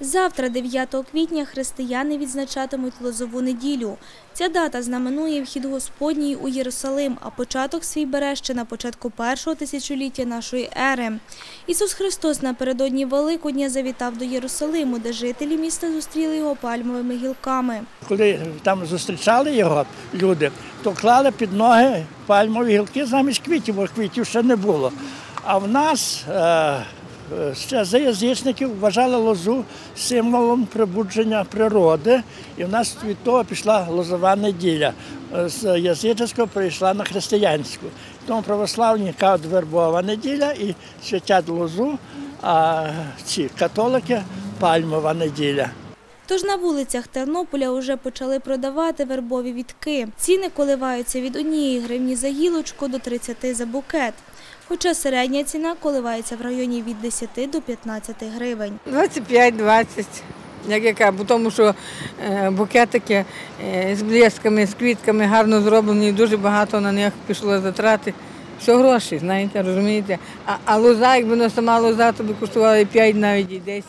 Завтра, 9 квітня, християни відзначатимуть Лозову неділю. Ця дата знаменує вхід Господній у Єрусалим, а початок свій бере ще на початку першого тисячоліття нашої ери. Ісус Христос напередодні Великодня завітав до Єрусалиму, де жителі міста зустріли його пальмовими гілками. Коли там зустрічали його люди, то клали під ноги пальмові гілки замість квітів, бо квітів ще не було. А в нас е, ще за язичників вважали лозу символом прибудження природи, і в нас від того пішла лозова неділя. Е, З язичницького перейшла на християнську. Тому православні кажуть вербова неділя і святять лозу, а ці католики пальмова неділя. Тож на вулицях Тернополя вже почали продавати вербові вітки. Ціни коливаються від однієї гривні за гілочку до 30 за букет. Хоча середня ціна коливається в районі від 10 до 15 гривень. 25-20, як яка, бо тому що е, букетики е, з блесками, з квітками гарно зроблені, дуже багато на них пішло затрати. Все гроші, знаєте, розумієте. А, а лоза, якби вона сама лоза, то би коштувала і 5, навіть і 10.